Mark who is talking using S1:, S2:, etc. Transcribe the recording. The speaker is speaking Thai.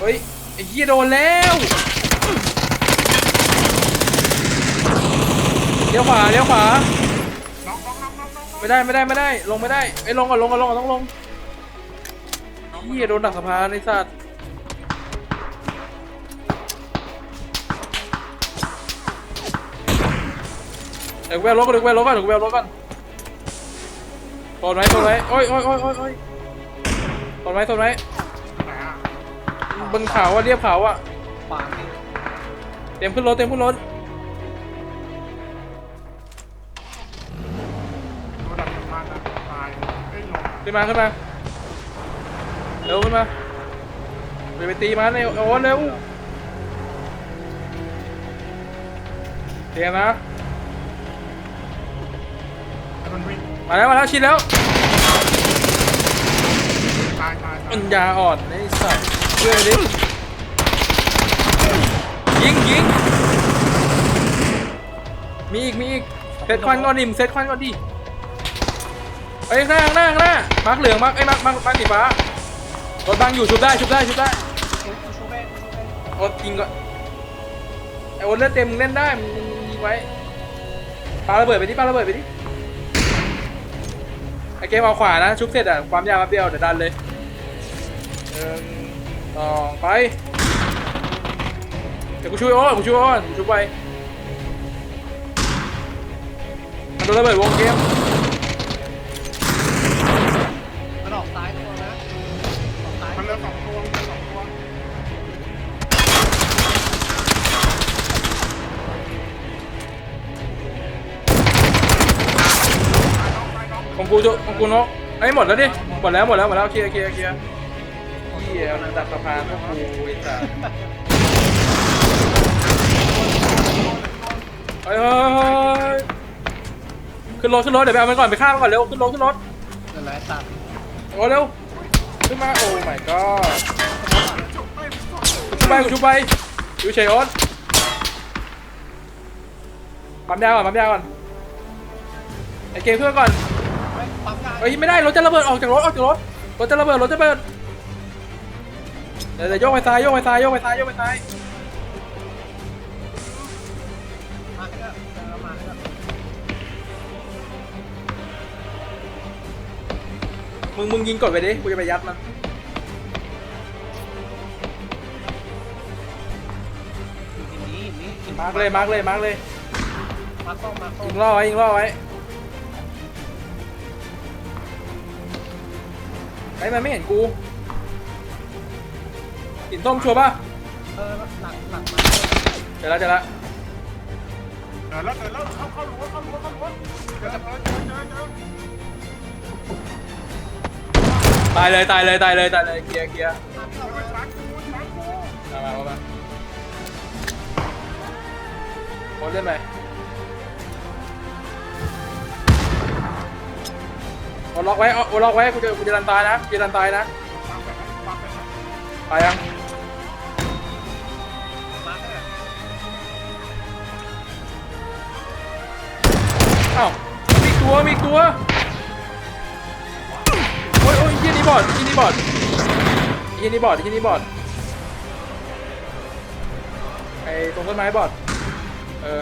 S1: เฮ้ยไอ้เหี้ยโดนแล้วเลี้ยวขวาเลี้ยวขวาไม่ได้ไม่ได้ไม่ได้ ลงไม่ได้ไอ้ลงก่อนลงก่อนลงก่อนต้องลงเหี้ยโดนดักสะพานไอ้สัตว์เดี๋ยวแววรถก่อนเดี๋ยวแววรถก่อนเดี๋ยวแววรถก่อนโซนไว้โซนไว้โอ้ยโอ้ยโอ้ยโอ้ยโอ้ยโซนไว้โซนไว้
S2: ไหน
S1: บนเขาอะเรียบเขาอะ
S3: ขวานี่
S1: เตรียมขึ้นรถเตรียมขึ้นรถ
S2: ระดับสะพานนะตายเอ้ยลง
S1: ขึ้นมาขึ้นมาเร็วขึ้นมาไปไปตีมันเร็วโอ้เร็วเตรียมนะ
S2: มันวิ่ง
S1: มาแล้วมาแล้วชิดแล้ว
S2: ตายตายตาย
S1: ปัญญาอ่อนไอ้สัตว์เชื่อดิยิงยิงมีอีกมีอีกเซตควันก่อนดิมเซตควันก่อนดิไอ้ยข้างหน้าข้างหน้าข้างหน้ามาร์กเหลืองมาร์กไอ้ยมาร์กมาร์กมาร์กสีฟ้ารถบังอยู่ชุบได้ชุบได้ชุบได้
S3: กูกูชูเบ้กูชูเบ้
S1: โอ๊ตยิงก่อนไอ้โอ๊ตเลือดเต็มมึงเล่นได้มึงยิงไว้ปาระเบิดไปดิปาระเบิดไปดิไอ้เกมเอาขวานะชุบเสร็จอะความยาวมาเปียวเดี๋ยวดันเลย หนึ่งสองไป เดี๋ยวกูช่วยโอ้อนกูช่วยโอ้อนกูช่วยไปมันโดนระเบิดวงเกม
S3: มันออกซ้ายตัวนะออกซ้าย
S2: มันเหลือสองตัวมันเหลือสองตัว
S1: ของกูจะของกูเนาะไอ้ยหมดแล้วดิหมดแล้วหมดแล้วหมดแล้วเคลียร์เคลียร์เคลียร์เฮี ยมันดักสะพานพวกกูไอ้สัสเฮ้ยเฮ้ยเฮ้ยขึ้นรถขึ้นรถเดี๋ยวไปเอามันก่อนไปฆ่ามันก่อนเร็วขึ้นรถขึ้นรถ
S3: เดี๋ยวไล่ตัด
S1: โอ้เร็วขึ้นมาโอ้ my god ชุบไปกูชุบไปอยู่เฉยโอ๊ตปั๊มยาก่อนปั๊มยาก่อนไอเกมเพื่อนก่อน
S3: ไม่ปั๊มยา
S1: เฮ้ยไม่ได้รถจะระเบิดออกจากรถออกจากรถรถจะระเบิดรถจะระเบิด เดี๋ยวเดี๋ยวโยกไปซ้ายโยกไปซ้ายโยกไปซ้ายโยกไปซ้าย
S3: มึ
S1: งมึงยิงกดไปดิกูจะไปยัดมัน
S3: นี่นี่
S1: มาร์กเลยมาร์กเลยมาร์กเลย
S3: มาต้องมาต้อง
S1: ยิงล่อไว้ยิงล่อไว้ไอ้มันไม่เห็นกู หินส้มชัวร์ป่ะ
S3: เออหลังหลังมา
S1: เจอแล้วเจอแล้ว
S2: เดี๋ยวแล้วเดี๋ยวแล้วเข้าเข้ารั้วเข้ารั้วเข้ารั้วเจอเจอเจอเจอเจอ
S1: ตายเลยตายเลยตายเลยตายเลยเคลียร์เคลียร์
S2: เอาไปชากูชาร์จกู
S1: มามามามาโอนเล่นไหมโอนล็อกไว้โอนล็อกไว้กูจะกูจะดันตายนะกูจะดันตายนะ
S2: วางแบบนั้นวางแบบนั้น
S1: ตายยัง อ้าวมีตัวมีตัวโอ้ยโอ้ยยี่นี่บอดยี่นี่บอดยี่นี่บอดยี่นี่บอดไอ้ตรงต้นไม้บอดเออ